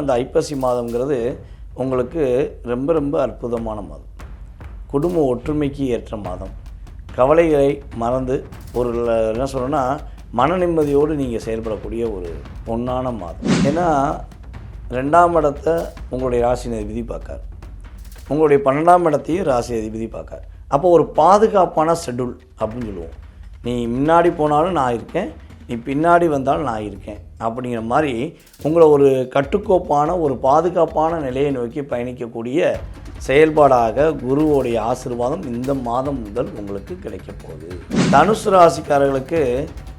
அந்த ஐப்பசி மாதம்ங்கிறது உங்களுக்கு ரொம்ப ரொம்ப அற்புதமான மாதம். குடும்ப ஒற்றுமைக்கு ஏற்ற மாதம். கவலைகளை மறந்து ஒரு என்ன சொல்லணும்னா மன நிம்மதியோடு நீங்கள் செயல்படக்கூடிய ஒரு பொன்னான மாதம். ஏன்னா ரெண்டாம் இடத்தை உங்களுடைய ராசி அதிபதி பார்க்கார். உங்களுடைய பன்னெண்டாம் இடத்தையும் ராசி அதிபதி பார்க்கார். அப்போ ஒரு பாதுகாப்பான ஷெட்யூல் அப்படின்னு சொல்லுவோம். நீ முன்னாடி போனாலும் நான் இருக்கேன் நீ பின்னாடி வந்தாலும் நான் இருக்கேன். அப்படிங்கிற மாதிரி உங்களை ஒரு கட்டுக்கோப்பான ஒரு பாதுகாப்பான நிலையை நோக்கி பயணிக்கக்கூடிய செயல்பாடாக குருவோடைய ஆசீர்வாதம் இந்த மாதம் முதல் உங்களுக்கு கிடைக்க போகுது. தனுசு ராசிக்காரர்களுக்கு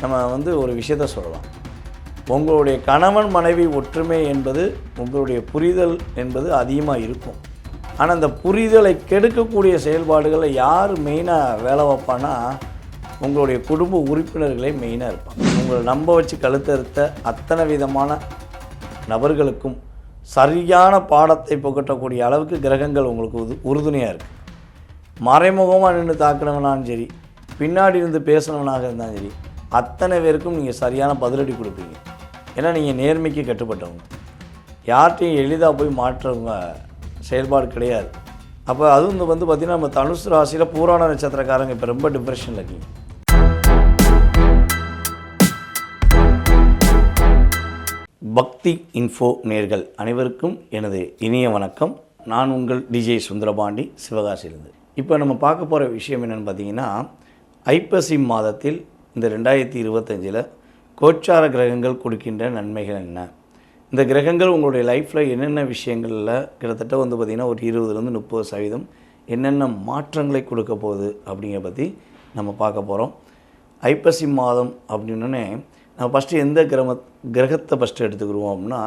நம்ம வந்து ஒரு விஷயத்த சொல்லலாம். உங்களுடைய கணவன் மனைவி ஒற்றுமை என்பது உங்களுடைய புரிதல் என்பது அதிகமாக இருக்கும். ஆனால் அந்த புரிதலை கெடுக்கக்கூடிய செயல்பாடுகளை யார் மெயினாக வேலை வைப்பான்னா உங்களுடைய குடும்ப உறுப்பினர்களே மெயினாக இருப்பாங்க. உங்களை நம்ப வச்சு கழுத்தறுத்த அத்தனை விதமான நபர்களுக்கும் சரியான பாடத்தை புகட்டக்கூடிய அளவுக்கு கிரகங்கள் உங்களுக்கு உது உறுதுணையாக இருக்குது மறைமுகமாக நின்று தாக்குனவனாலும் சரி பின்னாடி இருந்து பேசுனவனாக இருந்தாலும் சரி அத்தனை பேருக்கும் நீங்கள் சரியான பதிலடி கொடுப்பீங்க. ஏன்னா நீங்கள் நேர்மைக்கு கட்டுப்பட்டவங்க. யார்கிட்டையும் எளிதாக போய் மாற்றவங்க செயல்பாடு கிடையாது. அப்போ அதுவும் இந்த வந்து பார்த்திங்கன்னா நம்ம தனுசு ராசியில் பூராண நட்சத்திரக்காரங்க இப்போ ரொம்ப டிப்ரெஷனில் இருக்கீங்க. பக்தி இன்ஃபோ நேர்கள் அனைவருக்கும் எனது இனிய வணக்கம். நான் உங்கள் டிஜே சுந்தரபாண்டி சிவகாசியிலிருந்து. இப்போ நம்ம பார்க்க போகிற விஷயம் என்னென்னு பார்த்தீங்கன்னா ஐப்பசி மாதத்தில் இந்த ரெண்டாயிரத்தி இருபத்தஞ்சில் கோச்சார கிரகங்கள் கொடுக்கின்ற நன்மைகள் என்ன? இந்த கிரகங்கள் உங்களுடைய லைஃப்பில் என்னென்ன விஷயங்களில் கிட்டத்தட்ட வந்து பார்த்திங்கன்னா ஒரு இருபதுலேருந்து முப்பது சதவீதம் என்னென்ன மாற்றங்களை கொடுக்க போகுது அப்படிங்கிற பற்றி நம்ம பார்க்க போகிறோம். ஐப்பசி மாதம் அப்படின்னே நம்ம ஃபஸ்ட்டு எந்த கிரம கிரகத்தை ஃபஸ்ட்டு எடுத்துக்கிடுவோம் அப்படின்னா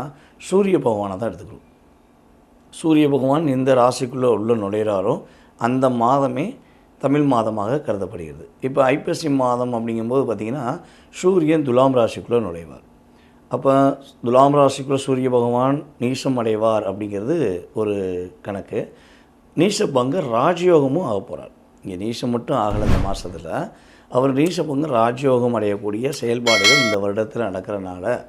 சூரிய பகவானை தான் எடுத்துக்கிடுவோம் சூரிய பகவான் எந்த ராசிக்குள்ளே உள்ள நுழையிறாரோ அந்த மாதமே தமிழ் மாதமாக கருதப்படுகிறது. இப்போ ஐப்பசி மாதம் அப்படிங்கும்போது பார்த்திங்கன்னா சூரியன் துலாம் ராசிக்குள்ளே நுழைவார். அப்போ துலாம் ராசிக்குள்ளே சூரிய பகவான் நீசம் அடைவார் அப்படிங்கிறது ஒரு கணக்கு. நீசபங்க ராஜயோகமும் ஆக போகிறார் இங்கே நீசம் மட்டும் ஆகலை இந்த மாதத்தில் அவர் நீசபங்க ராஜயோகம் அடையக்கூடிய செயல்பாடுகள் இந்த வருடத்தில் நடக்கிறனால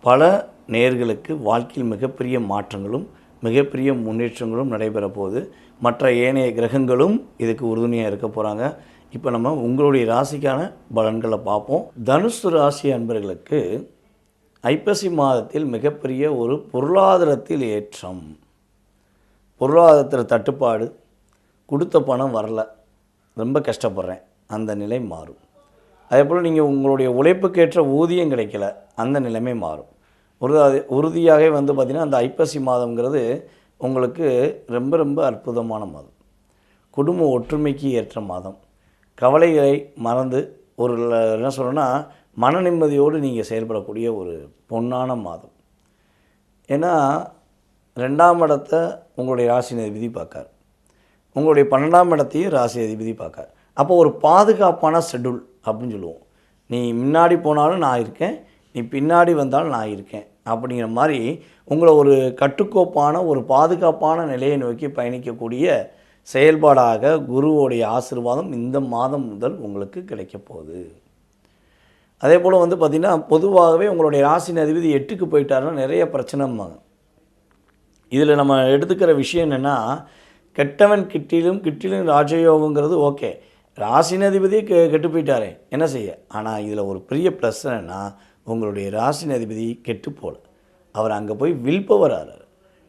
பல நேர்களுக்கு வாழ்க்கையில் மிகப்பெரிய மாற்றங்களும் மிகப்பெரிய முன்னேற்றங்களும் நடைபெற போகுது மற்ற ஏனைய கிரகங்களும் இதுக்கு உறுதுணையாக இருக்க போகிறாங்க இப்போ நம்ம உங்களுடைய ராசிக்கான பலன்களை பார்ப்போம். தனுசு ராசி அன்பர்களுக்கு ஐப்பசி மாதத்தில் மிகப்பெரிய ஒரு பொருளாதாரத்தில் ஏற்றம். பொருளாதாரத்தில் தட்டுப்பாடு கொடுத்த பணம் வரல. ரொம்ப கஷ்டப்படுறேன். அந்த நிலை மாறும். அதே போல் நீங்கள் உங்களுடைய உழைப்புக்கேற்ற ஊதியம் கிடைக்கல அந்த நிலைமை மாறும். உறுதி உறுதியாகவே வந்து பார்த்திங்கன்னா அந்த ஐப்பசி மாதங்கிறது உங்களுக்கு ரொம்ப ரொம்ப அற்புதமான மாதம். குடும்ப ஒற்றுமைக்கு ஏற்ற மாதம். கவலைகளை மறந்து ஒரு என்ன சொல்கிறேன்னா மன நிம்மதியோடு நீங்கள் செயல்படக்கூடிய ஒரு பொன்னான மாதம். ஏன்னா ரெண்டாம் இடத்தை உங்களுடைய ராசி அதிபதி பார்க்கார். உங்களுடைய பன்னெண்டாம் இடத்தையும் ராசி அதிபதி பார்க்கார். அப்போ ஒரு பாதுகாப்பான ஷெட்யூல் அப்படின்னு சொல்லுவோம். நீ முன்னாடி போனாலும் நான் இருக்கேன் நீ பின்னாடி வந்தாலும் நான் இருக்கேன். அப்படிங்கிற மாதிரி உங்களை ஒரு கட்டுக்கோப்பான ஒரு பாதுகாப்பான நிலையை நோக்கி பயணிக்கக்கூடிய செயல்பாடாக குருவோடைய ஆசீர்வாதம் இந்த மாதம் முதல் உங்களுக்கு கிடைக்க போகுது. அதே போல் வந்து பார்த்திங்கன்னா பொதுவாகவே உங்களுடைய ராசி அதிபதி எட்டுக்கு போயிட்டாருன்னா நிறைய பிரச்சனைம்பாங்க இதில் நம்ம எடுத்துக்கிற விஷயம் என்னென்னா கெட்டவன் கிட்டிலும் கிட்டிலும் ராஜயோகங்கிறது ஓகே ராசினதிபதியே கெ கெட்டு போயிட்டாரே என்ன செய்ய? ஆனால் இதில் ஒரு பெரிய பிரச்சனைனா உங்களுடைய ராசினதிபதி கெட்டு போகல அவர் அங்கே போய் வில்பவர் ஆறார்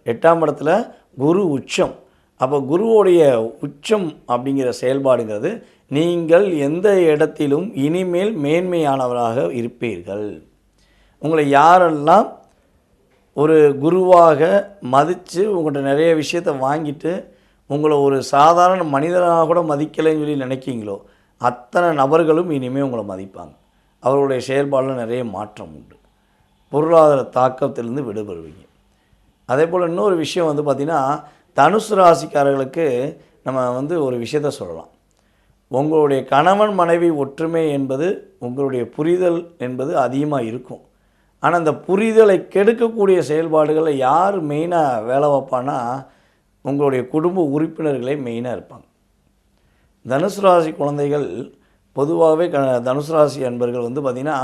எட்டாம் இடத்துல குரு உச்சம். அப்போ குருவோடைய உச்சம் அப்படிங்கிற செயல்பாடுங்கிறது நீங்கள் எந்த இடத்திலும் இனிமேல் மேன்மையானவராக இருப்பீர்கள். உங்களை யாரெல்லாம் ஒரு குருவாக மதித்து உங்கள்கிட்ட நிறைய விஷயத்தை வாங்கிட்டு உங்களை ஒரு சாதாரண மனிதனாக கூட மதிக்கலைன்னு சொல்லி நினைக்கிங்களோ அத்தனை நபர்களும் இனிமேல் உங்களை மதிப்பாங்க. அவர்களுடைய செயல்பாடில் நிறைய மாற்றம் உண்டு. பொருளாதார தாக்கத்திலிருந்து விடுபடுவீங்க. அதே போல் இன்னொரு விஷயம் வந்து பார்த்திங்கன்னா தனுசு ராசிக்காரர்களுக்கு நம்ம வந்து ஒரு விஷயத்த சொல்லலாம். உங்களுடைய கணவன் மனைவி ஒற்றுமை என்பது உங்களுடைய புரிதல் என்பது அதிகமாக இருக்கும். ஆனால் அந்த புரிதலை கெடுக்கக்கூடிய செயல்பாடுகளை யார் மெயினாக வேலை வைப்பான்னா உங்களுடைய குடும்ப உறுப்பினர்களே மெயினாக இருப்பாங்க. தனுசு ராசி குழந்தைகள் பொதுவாகவே க தனுசு ராசி அன்பர்கள் வந்து பார்த்திங்கன்னா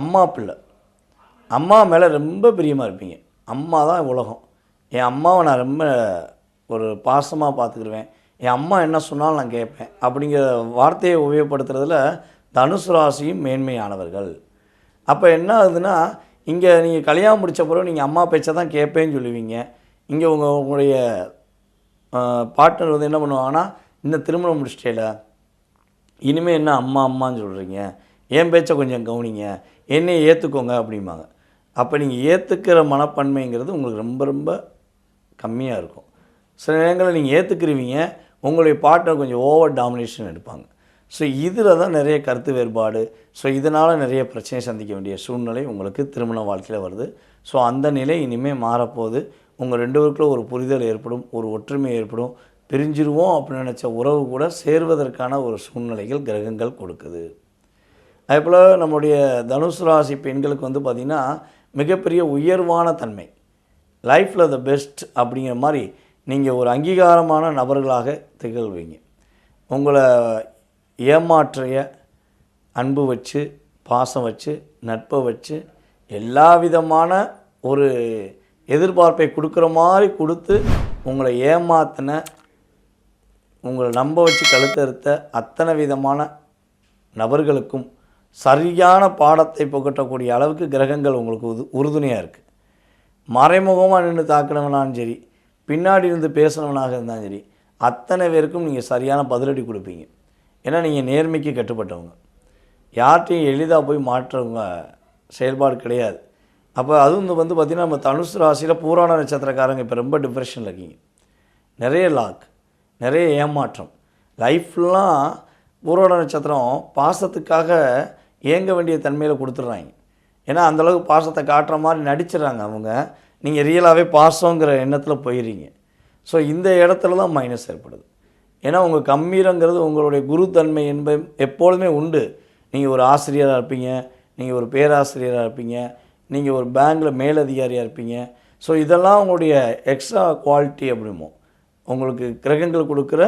அம்மா பிள்ளை. அம்மா மேலே ரொம்ப பிரியமாக இருப்பீங்க. அம்மா தான் உலகம். என் அம்மாவை நான் ரொம்ப ஒரு பாசமாக பார்த்துக்கிடுவேன் என் அம்மா என்ன சொன்னாலும் நான் கேட்பேன். அப்படிங்கிற வார்த்தையை உபயோகப்படுத்துறதுல தனுசு ராசியும் மேன்மையானவர்கள். அப்போ என்ன ஆகுதுன்னா இங்கே நீங்கள் கல்யாணம் முடித்த பிறகு நீங்கள் அம்மா பேச்சை தான் கேட்பேன்னு சொல்லுவீங்க. இங்கே உங்கள் உங்களுடைய பார்ட்னர் வந்து என்ன பண்ணுவாங்கன்னா இந்த திருமணம் முடிச்சிட்டேல இனிமேல் என்ன அம்மா அம்மான்னு சொல்கிறீங்க என் பேச்சை கொஞ்சம் கவனிங்க என்னை ஏற்றுக்கோங்க அப்படிம்பாங்க. அப்போ நீங்கள் ஏற்றுக்கிற மனப்பான்மைங்கிறது உங்களுக்கு ரொம்ப ரொம்ப கம்மியாக இருக்கும். சில நேரங்களில் நீங்கள் ஏற்றுக்குருவீங்க உங்களுடைய பார்ட்னர் கொஞ்சம் ஓவர் டாமினேஷன் எடுப்பாங்க. ஸோ இதில் தான் நிறைய கருத்து வேறுபாடு. ஸோ இதனால் நிறைய பிரச்சனை சந்திக்க வேண்டிய சூழ்நிலை உங்களுக்கு திருமண வாழ்க்கையில் வருது. ஸோ அந்த நிலை இனிமேல் மாறப்போகுது. உங்கள் ரெண்டு பேருக்குள்ள ஒரு புரிதல் ஏற்படும் ஒரு ஒற்றுமை ஏற்படும். பிரிஞ்சிருவோம் அப்படின்னு நினச்ச உறவு கூட சேர்வதற்கான ஒரு சூழ்நிலைகள் கிரகங்கள் கொடுக்குது. அதேபோல் நம்முடைய தனுசு ராசி பெண்களுக்கு வந்து பார்த்திங்கன்னா மிகப்பெரிய உயர்வான தன்மை. லைஃப்பில் த பெஸ்ட் அப்படிங்கிற மாதிரி நீங்கள் ஒரு அங்கீகாரமான நபர்களாக திகழ்வீங்க. உங்களை ஏமாற்றைய அன்பு வச்சு பாசம் வச்சு நட்பை வச்சு எல்லா விதமான ஒரு எதிர்பார்ப்பை கொடுக்குற மாதிரி கொடுத்து உங்களை ஏமாத்தின உங்களை நம்ப வச்சு கழுத்தறுத்த அத்தனை விதமான நபர்களுக்கும் சரியான பாடத்தை புகட்டக்கூடிய அளவுக்கு கிரகங்கள் உங்களுக்கு உது உறுதுணையாக இருக்குது மறைமுகமாக நின்று தாக்கினவனாலும் சரி பின்னாடி இருந்து பேசுனவனாக இருந்தாலும் சரி அத்தனை பேருக்கும் நீங்கள் சரியான பதிலடி கொடுப்பீங்க. ஏன்னா நீங்கள் நேர்மைக்கு கட்டுப்பட்டவங்க. யார்கிட்டையும் எளிதாக போய் மாற்றவங்க செயல்பாடு கிடையாது. அப்போ அதுவும் வந்து பார்த்திங்கன்னா நம்ம தனுசு ராசியில் பூராண நட்சத்திரக்காரங்க இப்போ ரொம்ப டிப்ரெஷனில் இருக்கீங்க. நிறைய லாக் நிறைய ஏமாற்றம். லைஃப்லாம் பூரோட நட்சத்திரம் பாசத்துக்காக இயங்க வேண்டிய தன்மையில் கொடுத்துட்றாங்க. ஏன்னா அந்தளவுக்கு பாசத்தை காட்டுற மாதிரி நடிச்சிடறாங்க அவங்க. நீங்கள் ரியலாகவே பாசங்கிற எண்ணத்தில் போயிடுறீங்க. ஸோ இந்த இடத்துல தான் மைனஸ் ஏற்படுது. ஏன்னா உங்கள் கம்மீரங்கிறது உங்களுடைய குருத்தன்மை என்ப எப்பொழுதுமே உண்டு. நீங்கள் ஒரு ஆசிரியராக இருப்பீங்க. நீங்கள் ஒரு பேராசிரியராக இருப்பீங்க. நீங்கள் ஒரு பேங்க்கில் மேலதிகாரியாக இருப்பீங்க. ஸோ இதெல்லாம் உங்களுடைய எக்ஸ்ட்ரா குவாலிட்டி அப்படிமோ உங்களுக்கு கிரகங்கள் கொடுக்குற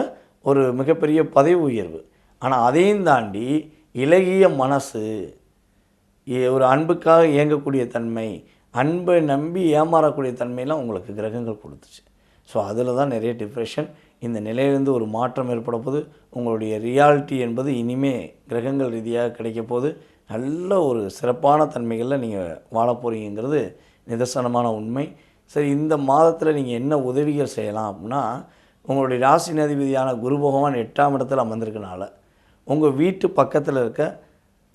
ஒரு மிகப்பெரிய பதவி உயர்வு. ஆனால் அதையும் தாண்டி இலகிய மனசு ஒரு அன்புக்காக இயங்கக்கூடிய தன்மை அன்பை நம்பி ஏமாறக்கூடிய தன்மையெல்லாம் உங்களுக்கு கிரகங்கள் கொடுத்துச்சு. ஸோ அதில் தான் நிறைய டிப்ரெஷன் இந்த நிலையிலேருந்து ஒரு மாற்றம் ஏற்பட போது உங்களுடைய ரியாலிட்டி என்பது இனிமே கிரகங்கள் ரீதியாக கிடைக்க போது நல்ல ஒரு சிறப்பான தன்மைகளில் நீங்கள் வாழ போகிறீங்கிறது நிதர்சனமான உண்மை. சரி இந்த மாதத்தில் நீங்கள் என்ன உதவிகள் செய்யலாம் அப்படின்னா உங்களுடைய ராசி அதிபதியான குரு பகவான் எட்டாம் இடத்துல அமர்ந்திருக்கனால உங்கள் வீட்டு பக்கத்தில் இருக்க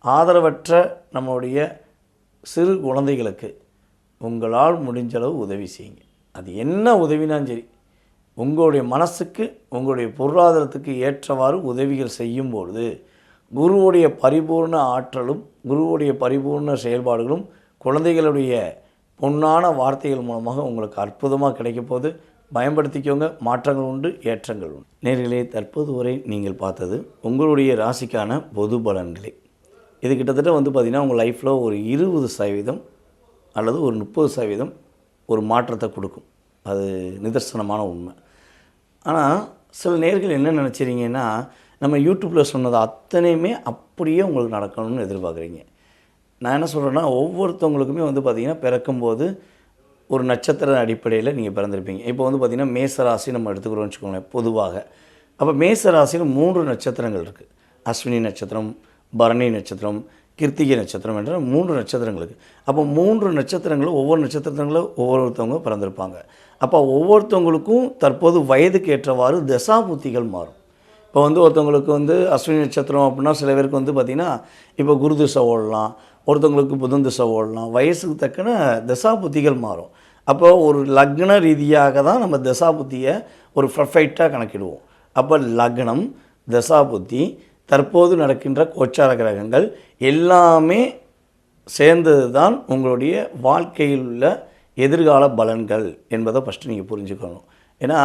ஆதரவற்ற நம்மளுடைய சிறு குழந்தைகளுக்கு உங்களால் முடிஞ்ச அளவு உதவி செய்யுங்க. அது என்ன உதவினாலும் சரி உங்களுடைய மனசுக்கு உங்களுடைய பொருளாதாரத்துக்கு ஏற்றவாறு உதவிகள் செய்யும் பொழுது குருவுடைய பரிபூர்ண ஆற்றலும் குருவுடைய பரிபூர்ண செயல்பாடுகளும் குழந்தைகளுடைய பொன்னான வார்த்தைகள் மூலமாக உங்களுக்கு அற்புதமாக கிடைக்க போது பயன்படுத்திக்கோங்க. மாற்றங்கள் உண்டு ஏற்றங்கள் உண்டு. நேர்களே தற்போது வரை நீங்கள் பார்த்தது உங்களுடைய ராசிக்கான பொது பலன்களே. இது கிட்டத்தட்ட வந்து பார்த்திங்கன்னா உங்கள் லைஃப்பில் ஒரு இருபது சதவீதம் அல்லது ஒரு முப்பது சதவீதம் ஒரு மாற்றத்தை கொடுக்கும். அது நிதர்சனமான உண்மை. ஆனால் சில நேர்கள் என்ன நினச்சிறீங்கன்னா நம்ம யூடியூப்பில் சொன்னது அத்தனையுமே அப்படியே உங்களுக்கு நடக்கணும்னு எதிர்பார்க்குறீங்க. நான் என்ன சொல்கிறேன்னா ஒவ்வொருத்தவங்களுக்குமே வந்து பார்த்திங்கன்னா பிறக்கும்போது ஒரு நட்சத்திர அடிப்படையில் நீங்கள் பிறந்திருப்பீங்க. இப்போ வந்து பார்த்திங்கன்னா மேசராசி நம்ம எடுத்துக்கிறோம்னு வச்சுக்கோங்களேன் பொதுவாக. அப்போ மேசராசியில் மூன்று நட்சத்திரங்கள் இருக்குது அஸ்வினி நட்சத்திரம் பரணி நட்சத்திரம் கிருத்திகை நட்சத்திரம் என்ற மூன்று நட்சத்திரங்கள் இருக்குது அப்போ மூன்று நட்சத்திரங்களும் ஒவ்வொரு நட்சத்திரங்களும் ஒவ்வொருத்தவங்க பிறந்திருப்பாங்க. அப்போ ஒவ்வொருத்தவங்களுக்கும் தற்போது வயதுக்கு ஏற்றவாறு தசாபுத்திகள் மாறும். இப்போ வந்து ஒருத்தவங்களுக்கு வந்து அஸ்வினி நட்சத்திரம் அப்படின்னா சில பேருக்கு வந்து பார்த்திங்கன்னா இப்போ குரு திசை ஓடலாம் ஒருத்தவங்களுக்கு புதன் திசை ஓடலாம் வயசுக்கு தக்கன தசாபுத்திகள் மாறும். அப்போ ஒரு லக்ன ரீதியாக தான் நம்ம தசாபுத்தியை ஒரு பர்ஃபெக்டாக கணக்கிடுவோம். அப்போ லக்னம் தசாபுத்தி தற்போது நடக்கின்ற கோச்சார கிரகங்கள் எல்லாமே சேர்ந்தது தான் உங்களுடைய வாழ்க்கையில் உள்ள எதிர்கால பலன்கள் என்பதை ஃபஸ்ட்டு நீங்கள் புரிஞ்சுக்கணும். ஏன்னா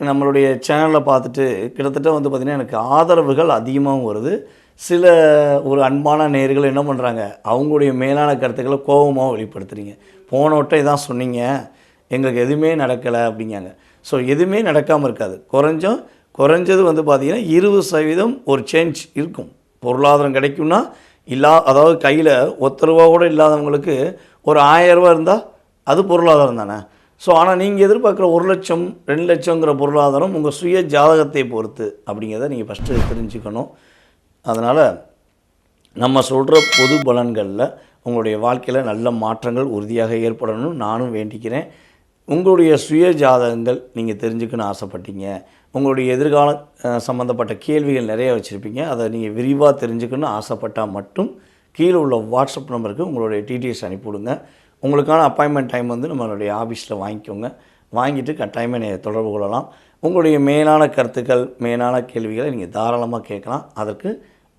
நம்மளுடைய சேனலில் பார்த்துட்டு கிட்டத்தட்ட வந்து பார்த்திங்கன்னா எனக்கு ஆதரவுகள் அதிகமாகவும் வருது. சில ஒரு அன்பான நேர்கள் என்ன பண்ணுறாங்க அவங்களுடைய மேலான கருத்துக்களை கோபமாக வெளிப்படுத்துகிறீங்க போன வட்டம் இதான் சொன்னீங்க. எங்களுக்கு எதுவுமே நடக்கலை அப்படிங்காங்க ஸோ எதுவுமே நடக்காமல் இருக்காது. குறைஞ்சம் குறைஞ்சது வந்து பார்த்திங்கன்னா இருபது சதவீதம் ஒரு சேஞ்ச் இருக்கும். பொருளாதாரம் கிடைக்கும்னா இல்லா அதாவது கையில் ஒத்த ரூபா கூட இல்லாதவங்களுக்கு ஒரு ஆயிரம் ரூபா இருந்தால் அது பொருளாதாரம் தானே? ஸோ ஆனால் நீங்கள் எதிர்பார்க்குற ஒரு லட்சம் ரெண்டு லட்சங்கிற பொருளாதாரம் உங்கள் சுய ஜாதகத்தை பொறுத்து அப்படிங்கிறத நீங்கள் ஃபஸ்ட்டு தெரிஞ்சுக்கணும். அதனால் நம்ம சொல்கிற பொது பலன்களில் உங்களுடைய வாழ்க்கையில் நல்ல மாற்றங்கள் உறுதியாக ஏற்படணும்னு நானும் வேண்டிக்கிறேன். உங்களுடைய சுய ஜாதகங்கள் நீங்கள் தெரிஞ்சுக்கணும்னு ஆசைப்பட்டீங்க. உங்களுடைய எதிர்காலம் சம்மந்தப்பட்ட கேள்விகள் நிறைய வச்சுருப்பீங்க. அதை நீங்கள் விரிவாக தெரிஞ்சுக்கணும்னு ஆசைப்பட்டால் மட்டும் கீழே உள்ள வாட்ஸ்அப் நம்பருக்கு உங்களுடைய டீட்டெயில்ஸ் அனுப்பிவிடுங்க. உங்களுக்கான அப்பாயின்மெண்ட் டைம் வந்து நம்மளுடைய ஆஃபீஸில் வாங்கிக்கோங்க. வாங்கிட்டு கட்டாயமாக நீங்கள் தொடர்பு கொள்ளலாம். உங்களுடைய மேலான கருத்துக்கள் மேலான கேள்விகளை நீங்கள் தாராளமாக கேட்கலாம். அதற்கு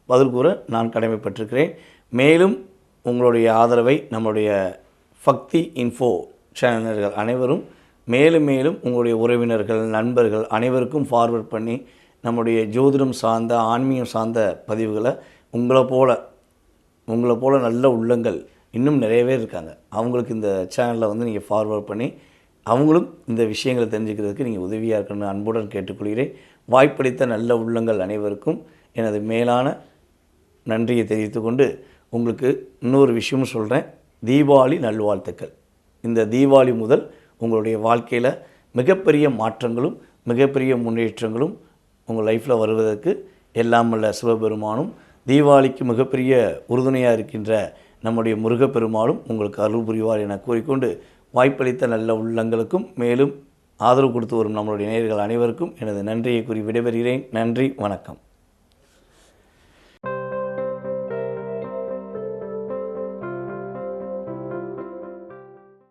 பதில் கூற நான் கடமைப்பட்டிருக்கிறேன். மேலும் உங்களுடைய ஆதரவை நம்மளுடைய ஃபக்தி இன்ஃபோ சேனல்கள் அனைவரும் மேலும் மேலும் உங்களுடைய உறவினர்கள் நண்பர்கள் அனைவருக்கும் ஃபார்வர்ட் பண்ணி நம்முடைய ஜோதிடம் சார்ந்த ஆன்மீகம் சார்ந்த பதிவுகளை உங்களை போல உங்களை போல நல்ல உள்ளங்கள் இன்னும் நிறைய பேர் இருக்காங்க. அவங்களுக்கு இந்த சேனலில் வந்து நீங்கள் ஃபார்வர்ட் பண்ணி அவங்களும் இந்த விஷயங்களை தெரிஞ்சுக்கிறதுக்கு நீங்கள் உதவியாக இருக்கணும்னு அன்புடன் கேட்டுக்கொள்கிறேன். வாய்ப்பளித்த நல்ல உள்ளங்கள் அனைவருக்கும் எனது மேலான நன்றியை தெரிவித்துக்கொண்டு உங்களுக்கு இன்னொரு விஷயமும் சொல்கிறேன் தீபாவளி நல்வாழ்த்துக்கள். இந்த தீபாவளி முதல் உங்களுடைய வாழ்க்கையில் மிகப்பெரிய மாற்றங்களும் மிகப்பெரிய முன்னேற்றங்களும் உங்கள் லைஃப்பில் வருவதற்கு எல்லாம் வல்ல சிவபெருமானும் தீபாவளிக்கு மிகப்பெரிய உறுதுணையாக இருக்கின்ற நம்முடைய முருகப்பெருமாளும் உங்களுக்கு அருள் புரிவார் என கூறிக்கொண்டு வாய்ப்பளித்த நல்ல உள்ளங்களுக்கும் மேலும் ஆதரவு கொடுத்து வரும் நம்மளுடைய நேர்கள் அனைவருக்கும் எனது நன்றியை கூறி விடைபெறுகிறேன். நன்றி வணக்கம்.